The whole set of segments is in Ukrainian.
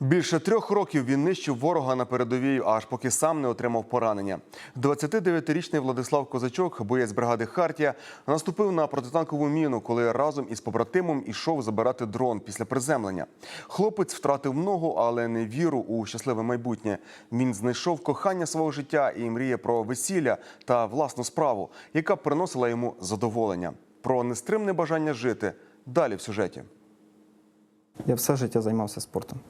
Більше трьох років він нищив ворога на передовій, аж поки сам не отримав поранення. 29-річний Владислав Козачок, боєць бригади Хартія, наступив на протитанкову міну, коли разом із побратимом ішов забирати дрон після приземлення. Хлопець втратив ногу, але не віру у щасливе майбутнє. Він знайшов кохання свого життя і мріє про весілля та власну справу, яка приносила йому задоволення. Про нестримне бажання жити далі в сюжеті. Я все життя займався спортом.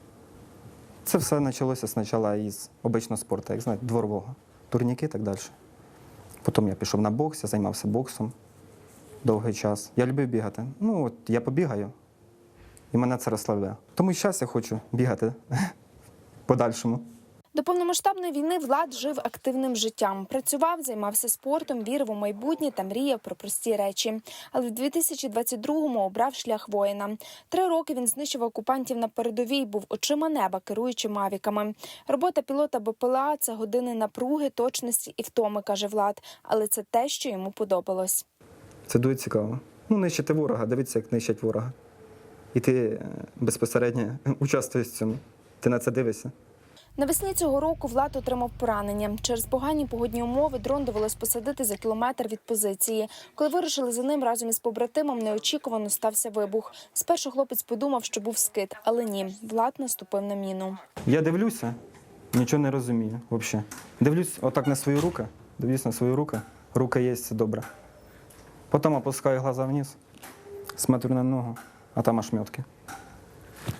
Це все почалося спочатку із обичного спорту, як знаєте, дворового, турніки і так далі. Потім я пішов на бокс, я займався боксом довгий час. Я любив бігати. Ну, от я побігаю, і мене це розслабляє. Тому і зараз я хочу бігати подальшому. До повномасштабної війни Влад жив активним життям. Працював, займався спортом, вірив у майбутнє та мріяв про прості речі. Але в 2022-му обрав шлях воїна. Три роки він знищив окупантів на передовій, був очима неба, керуючи мавіками. Робота пілота БПЛА – це години напруги, точності і втоми, каже Влад. Але це те, що йому подобалось. Це дуже цікаво. Ну, нищити ворога, дивитися, як нищать ворога. І ти е, безпосередньо участвуєш в цьому. Ти на це дивишся. Навесні цього року Влад отримав поранення. Через погані погодні умови дрон довелось посадити за кілометр від позиції. Коли вирушили за ним разом із побратимом, неочікувано стався вибух. Спершу хлопець подумав, що був скид, але ні, Влад наступив на міну. Я дивлюся, нічого не розумію взагалі. Дивлюсь отак на свої руки, дивлюсь на свої руки, рука є, все добре. Потім опускаю глаза вниз, смотрю на ногу, а там ошметки.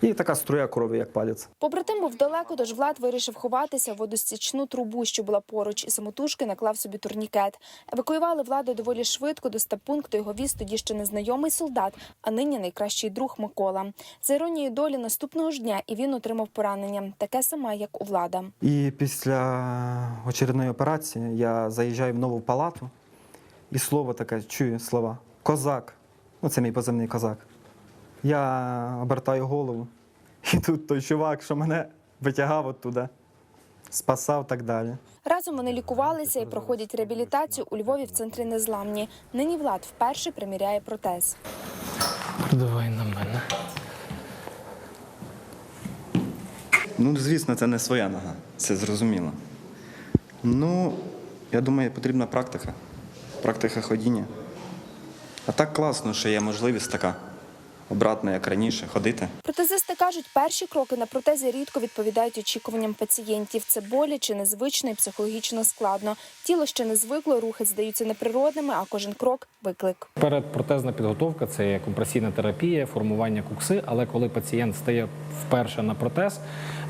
І така струя крові, як палець. Побратим був далеко, тож Влад вирішив ховатися в водостічну трубу, що була поруч, і самотужки наклав собі турнікет. Евакуювали владу доволі швидко до стаб-пункту його віз тоді ще незнайомий солдат, а нині найкращий друг Микола. За іронією долі наступного ж дня і він отримав поранення, таке саме, як у влада. І після очередної операції я заїжджаю в нову палату, і слово таке чую слова Козак. Ну, це мій позивний козак. Я обертаю голову, і тут той чувак, що мене витягав оттуда, спасав так далі. Разом вони лікувалися і проходять реабілітацію у Львові в центрі незламні. Нині Влад вперше приміряє протез. Давай на мене. Ну, звісно, це не своя нога, це зрозуміло. Ну, я думаю, потрібна практика. Практика ходіння. А так класно, що є можливість така обратно, як раніше, ходити. Протезисти кажуть, перші кроки на протезі рідко відповідають очікуванням пацієнтів. Це боляче, незвично і психологічно складно. Тіло ще не звикло, рухи здаються неприродними, а кожен крок виклик. Передпротезна підготовка це є компресійна терапія, формування кукси. Але коли пацієнт стає вперше на протез,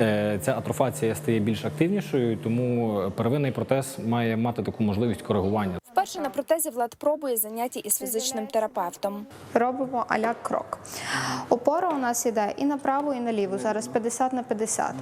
е, ця атрофація стає більш активнішою, тому первинний протез має мати таку можливість коригування. Вперше на протезі Влад пробує заняття із фізичним терапевтом. робимо аля крок. Опора у нас іде і направо, і наліво. Зараз 50 на 50.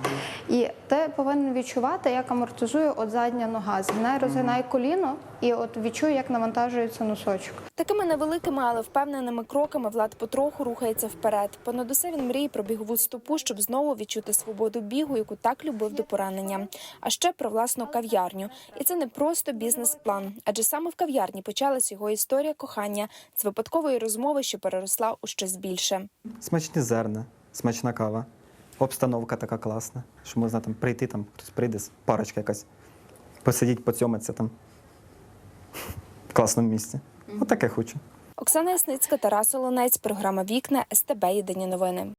І ти повинен відчувати, як амортизує от задня нога. Згинай, розгинай коліно, і от відчуй, як навантажується носочок. Такими невеликими, але впевненими кроками Влад потроху рухається вперед. Понад усе він мріє про бігову стопу, щоб знову відчути свободу бігу, яку так любив до поранення. А ще про власну кав'ярню. І це не просто бізнес-план, адже саме в кав'ярні почалась його історія кохання з випадкової розмови, що переросла у щось більше. Смачні зерна, смачна кава, обстановка така класна, що можна там прийти, там хтось прийде, парочка якась, посидіть, поцьомиться там в класному місці. Отаке хочу. Оксана Ясницька, Тарас Олонець, програма Вікна СТБ Єдині новини.